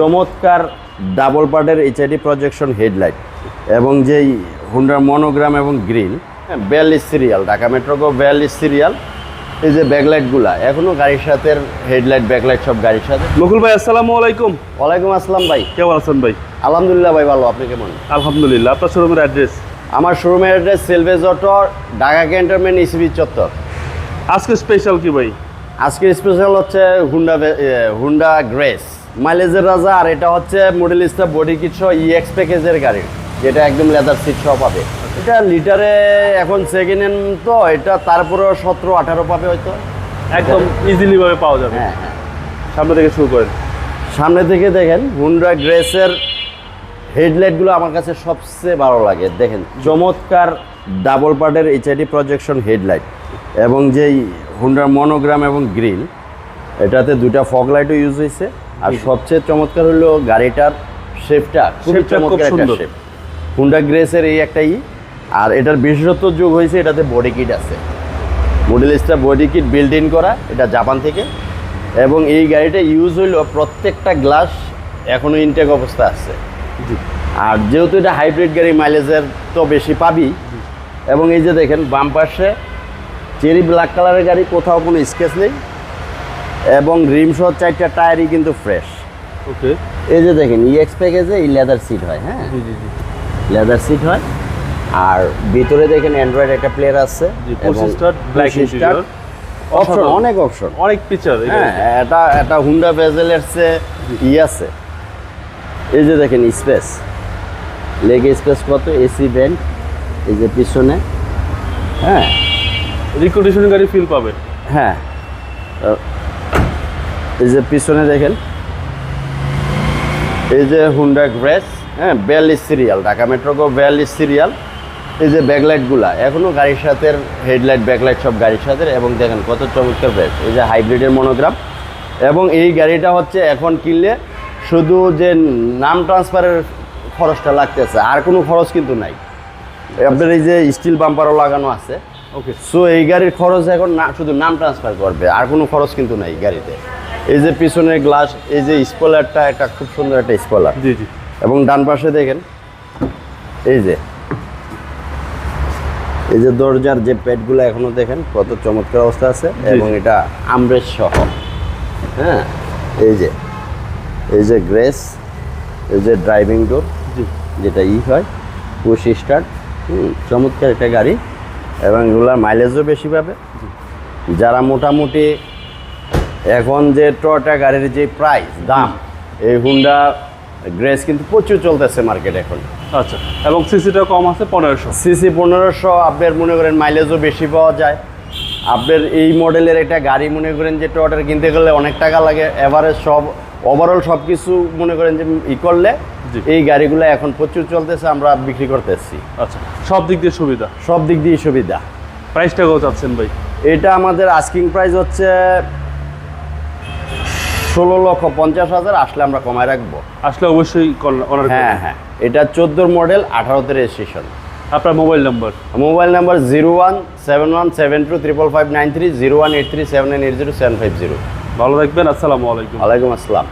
চমৎকার ডাবল পার্টের HID projection headlight এবং যেই হুন্ডার মনোগ্রাম এবং গ্রিল বিয়াল্লিশ সিরিয়াল ঢাকা মেট্রোকো বিয়াল্লিশ সিরিয়াল এই যে ব্যাকলাইটগুলা এখনও গাড়ির সাথে হেডলাইট ব্যাকলাইট সব গাড়ির সাথে। নকুল ভাই আসসালামু আলাইকুম। ওয়ালাইকুম আসসালাম ভাই। কেমন আছেন ভাই? আলহামদুলিল্লাহ ভাই ভালো। আপনি কেমন? আলহামদুলিল্লাহ। আপনার শোরুমের অ্যাড্রেস আমার শোরুমের address salvage auto Dhaka cantonment ECB চত্বর। আজকে স্পেশাল কি ভাই? আজকের স্পেশাল হচ্ছে হুন্ডা হুন্ডা গ্রেস মাইলেজের রাজা আর এটা হচ্ছে মডেল স্টার বডি সহ ইএক্স প্যাকেজের গাড়ি যেটা একদম লেদার সিট সহ পাবে। এটা লিটারে এখন সেকেন্ড হ্যান্ড তো এটা তারপরেও সতেরো আঠারো পাবে হয়তো। একদম ইজিলি ভাবে পাওয়া যাবে। হ্যাঁ হ্যাঁ। সামনে থেকে শুরু করেন। সামনে থেকে দেখেন হুন্ডা গ্রেসের হেডলাইটগুলো আমার কাছে সবচেয়ে ভালো লাগে। দেখেন চমৎকার ডাবল পার্টের এইচআইডি প্রজেকশন হেডলাইট এবং যেই হুন্ডার মনোগ্রাম এবং গ্রিল এটাতে দুটা ফগ লাইটও ইউজ হয়েছে আর সবচেয়ে চমৎকার হলো গাড়িটার শেপটা খুবই খুব চমৎকার একটা। শেপ হুন্ডা গ্রেসের এই একটা ই। আর এটার বিশেষত্ব যোগ হয়েছে এটাতে বডি কিট আছে। Model star body kit build in করা এটা জাপান থেকে। এবং এই গাড়িটা ইউজ হইল প্রত্যেকটা গ্লাস এখনও ইনটেক অবস্থা আছে। আর যেহেতু এটা হাইব্রিড গাড়ি মাইলেজের তো বেশি পাবি। এবং এই যে দেখেন বাম পাশে চেরি ব্ল্যাক কালারের গাড়ি কোথাও কোনো স্কেচ নেই। এবং রিম সহ চারটা টায়ারই কিন্তু ফ্রেশ ওকে। এই যে দেখেন ইএক্স প্যাকেজে এই লেদার সিট হয় হ্যাঁ? লেদার সিট হয়। আর ভিতরে দেখেন অ্যান্ড্রয়েড একটা প্লেয়ার আছে অপশন অনেক অপশন অনেক পিকচার হ্যাঁ এটা এটা হুন্ডা ভেজেলের সে ই আছে। এই যে দেখেন স্পেস লেগে স্পেস কত? এসি ভেন্ট এই যে পিছনে। হ্যাঁ। রিকন্ডিশন গাড়ি ফিল পাবে। হ্যাঁ। এই যে পিছনে দেখেন। এই যে হুন্ডা গ্রেস হ্যাঁ বিয়াল্লিশ সিরিয়াল ঢাকা মেট্রোকো বিয়াল্লিশ সিরিয়াল এই যে ব্যাকলাইটগুলা এখনও গাড়ির সাথে হেডলাইট ব্যাকলাইট সব গাড়ির সাথে। এবং দেখেন কত চমৎকার ব্যাগ এই যে হাইব্রিডের মনোগ্রাম এবং এই গাড়িটা হচ্ছে এখন কিনলে শুধু যে নাম ট্রান্সফারের খরচটা লাগতেছে আর কোনো খরচ কিন্তু নাই। আপনার এই যে স্টিল বাম্পারও লাগানো আছে। ওকে সো এই গাড়ির খরচ এখন না শুধু নাম ট্রান্সফার করবে আর কোনো খরচ কিন্তু নাই গাড়িতে। এই যে পিছনের গ্লাস এই যে স্পলারটা একটা খুব সুন্দর একটা স্পলার জি জি। এবং ডান পাশে দেখেন এই যে। এই যে দরজার যে প্যাডগুলো এখনও দেখেন কত চমৎকার অবস্থা আছে এবং এটা আমরেজ সহ। হ্যাঁ এই যে। এই যে গ্রেস এই যে ড্রাইভিং ডোর যেটা ই হয় পুশ স্টার্ট চমৎকার একটা গাড়ি। এবং এগুলার মাইলেজও বেশি পাবে। যারা মোটামুটি এখন যে টয়টা গাড়ির যে প্রাইস দাম এই হুন্ডা গ্রেস কিন্তু প্রচুর চলতেছে মার্কেট এখন। আচ্ছা এবং সিসিটা কম আছে পনেরোশো। সিসি পনেরোশো আপনার মনে করেন মাইলেজও বেশি পাওয়া যায়। আপনার এই মডেলের একটা গাড়ি মনে করেন যে টয়টার কিনতে গেলে অনেক টাকা লাগে। এভারেজ সব ওভারঅল সব কিছু মনে করেন যে ই করলে এই গাড়িগুলো এখন প্রচুর চলতেছে আমরা বিক্রি করতেছি। আচ্ছা সব দিক দিয়ে সুবিধা? সব দিক দিয়ে সুবিধা। প্রাইসটা কত চাচ্ছেন ভাই? এটা আমাদের আস্কিং প্রাইস হচ্ছে ষোলো লক্ষ পঞ্চাশ হাজার আসলে আমরা কমায় রাখব। আসলে অবশ্যই হ্যাঁ হ্যাঁ। এটা চোদ্দোর মডেল আঠারোতে রেজিস্ট্রেশন আপনার mobile number mobile number zero one seven one seven two triple five nine three zero one eight three seven nine eight zero seven five zero ভালো রাখবেন আসসালামু আলাইকুম। আলাইকুম আসসালাম।